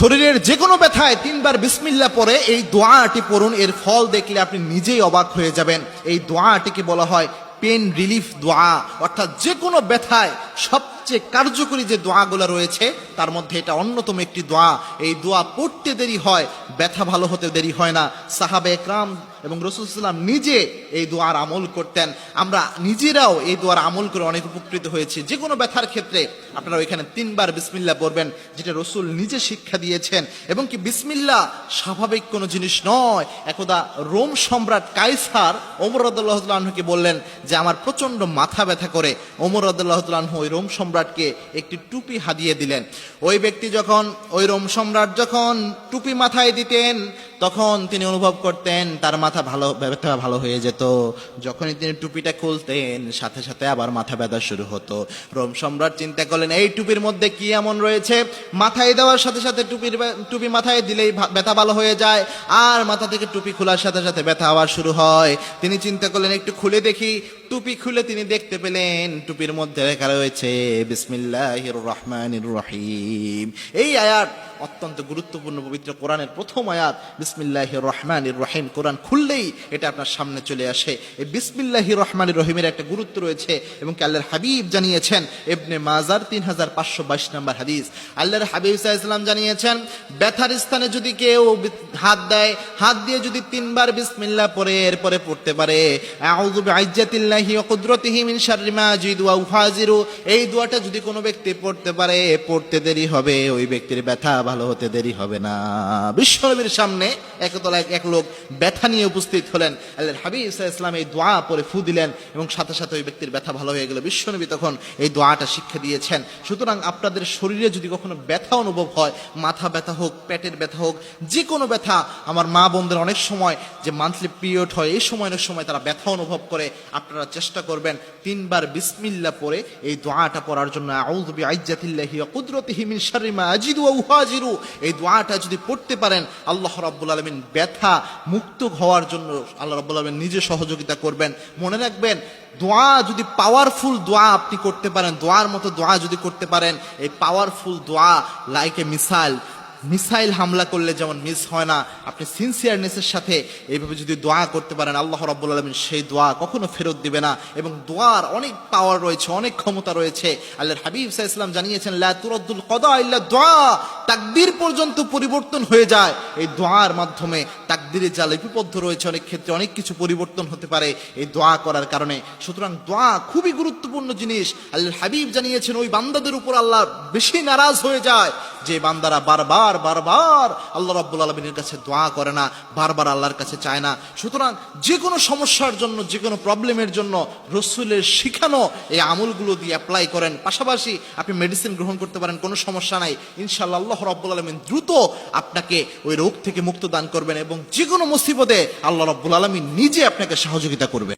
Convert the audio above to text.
শরীরের যে কোনো ব্যথায় তিনবার বিসমিল্লা পরে এই দোয়াটি পড়ুন, এর ফল দেখলে আপনি নিজেই অবাক হয়ে যাবেন। এই দোয়াটিকে বলা হয় পেন রিলিফ দোয়া। অর্থাৎ যে কোনো ব্যথায় সবচেয়ে কার্যকরী যে দোয়াগুলো রয়েছে, তার মধ্যে এটা অন্যতম একটি দোয়া। এই দোয়া পড়তে দেরি হয়, ব্যথা ভালো হতে দেরি হয় না। সাহাবে একরাম এবং রসুলাম নিজে এই দোয়ার আমল করতেন। আমরা নিজেরাও এই দোয়ার আমল করে অনেক উপকৃত হয়েছি। যে কোনো ব্যথার ক্ষেত্রে আপনারা ওইখানে তিনবার বিসমিল্লা পড়বেন, যেটা রসুল নিজে শিক্ষা দিয়েছেন। এবং কি বিসমিল্লা স্বাভাবিক কোনো জিনিস নয়। একদা রোম সম্রাট কাইসার ওমর রদুল্লাহকে বললেন যে, আমার প্রচণ্ড মাথা ব্যথা করে। ওমর রদুল্লাহ ওই রোম সম্রাটকে একটি টুপি হাদিয়ে দিলেন। ওই ব্যক্তি যখন, ওই রোম সম্রাট যখন টুপি মাথায় দিতেন তখন তিনি অনুভব করতেন তার মাথা ভালো, ব্যথা ভালো হয়ে যেত। যখনই তিনি টুপিটা খুলতেন, সাথে সাথে আবার মাথা ব্যথা শুরু হতো। রোম সম্রাট চিন্তা করলেন, এই টুপির মধ্যে কি এমন রয়েছে? মাথায় দেওয়ার সাথে সাথে টুপির টুপি মাথায় দিলেই ব্যথা ভালো হয়ে যায়। আর মাথা থেকে টুপি খোলার সাথে সাথে ব্যথা আবার শুরু হয়। তিনি চিন্তা করলেন, একটু খুলে দেখি। টুপি খুলে তিনি দেখতে পেলেন, টুপির মধ্যে লেখা রয়েছে, বিসমিল্লাহির রহমানির রহিম। এই আয়াত অত্যন্ত গুরুত্বপূর্ণ পবিত্র কোরআনের প্রথম আয়াত, বিসমিল্লাহির রহমানির রহিম। কোরআন খুললেই এটা আপনার সামনে চলে আসে। এই বিসমিল্লাহির রহমানির রহিমের একটা গুরুত্ব রয়েছে এবং কি আল্লাহর হাবিব জানিয়েছেন এবনে মাজার তিন হাজার পাঁচশো বাইশ নম্বর হাদিস। আল্লাহর হাবিব ইসলাম জানিয়েছেন, ব্যথার স্থানে যদি কেউ হাত দেয়, হাত দিয়ে যদি তিনবার বিসমিল্লাহ পরে এরপরে পড়তে পারে। এই দোয়াটা যদি কোনো ব্যক্তি পড়তে পারে, পড়তে দেরি হবে, ওই ব্যক্তির ব্যথা ভালো হতে দেরি হবে না। বিশ্বনবীর সামনে একতলা এক- লোক ব্যথা নিয়ে উপস্থিত হলেন। আল্লাহর হাবিব ইসলাম এই দোয়া পরে ফু দিলেন এবং সাথে সাথে ওই ব্যক্তির ব্যথা ভালো হয়ে গেল। বিশ্বনবী তখন এই দোয়াটা শিক্ষা দিয়েছেন। সুতরাং আপনাদের শরীরে যদি কখনো ব্যথা অনুভব হয়, মাথা ব্যথা হোক, পেটের ব্যথা হোক যে কোনো ব্যথা, আমার মা বোনদের অনেক সময় যে মান্থলি পিরিয়ড হয়, এই সময় অনেক সময় তারা ব্যথা অনুভব করে, আপনারা চেষ্টা করবেন তিনবার বিসমিল্লা পরে এই দোয়াটা পড়ার জন্য। আউযু বিআজ্জাতিল্লাহি ওয়া কুদরতিহি মিন আজিদু ওয়া উহাজিরু। এই দোয়াটা যদি পড়তে পারেন, আল্লাহ রাব্বুল আলামিন ব্যথা মুক্ত হওয়ার জন্য আল্লাহ রাব্বুল আলামিন নিজে সহযোগিতা করবেন। মনে রাখবেন, দোয়া যদি পাওয়ারফুল দোয়া আপনি করতে পারেন, দোয়ার মতো দোয়া যদি করতে পারেন, এই পাওয়ারফুল দোয়া লাইক এ মিসাইল মিসাইল হামলা করলে যেমন মিস হয় না, আপনি সিনসিয়ারনেসের সাথে এইভাবে যদি দোয়া করতে পারেন, আল্লাহ রাব্বুল আলামিন সেই দোয়া কখনো ফেরত দিবে না। এবং দোয়ার অনেক পাওয়ার রয়েছে, অনেক ক্ষমতা রয়েছে। আল্লাহর হাবিব সাহা ইসলাম জানিয়েছেন, লা তুরাদ্দুল কদা ইল্লা দোয়া। তাকদির পর্যন্ত পরিবর্তন হয়ে যায়। এই দোয়ার মাধ্যমে তাকদিরে যা লিপিবদ্ধ রয়েছে, অনেক ক্ষেত্রে অনেক কিছু পরিবর্তন হতে পারে এই দোয়া করার কারণে। সুতরাং দোয়া খুবই গুরুত্বপূর্ণ জিনিস। আল্লাহর হাবিব জানিয়েছেন, ওই বান্দাদের উপর আল্লাহ বেশি নারাজ হয়ে যায়। যে বান্দারা বারবার বারবার আল্লাহ রাব্বুল আলমিনের কাছে দোয়া করে না, বারবার আল্লাহর কাছে চায় না। সুতরাং যে কোনো সমস্যার জন্য, যে কোনো প্রবলেমের জন্য রসুলের শিখানো এই আমলগুলো দিয়ে অ্যাপ্লাই করেন। পাশাপাশি আপনি মেডিসিন গ্রহণ করতে পারেন, কোনো সমস্যা নাই। ইনশাআল্লাহ আল্লাহ রাব্বুল আলমিন দ্রুত আপনাকে ওই রোগ থেকে মুক্ত দান করবেন এবং যে কোনো মুসিবতে আল্লাহ রব্বুল আলমিন নিজে আপনাকে সহযোগিতা করবে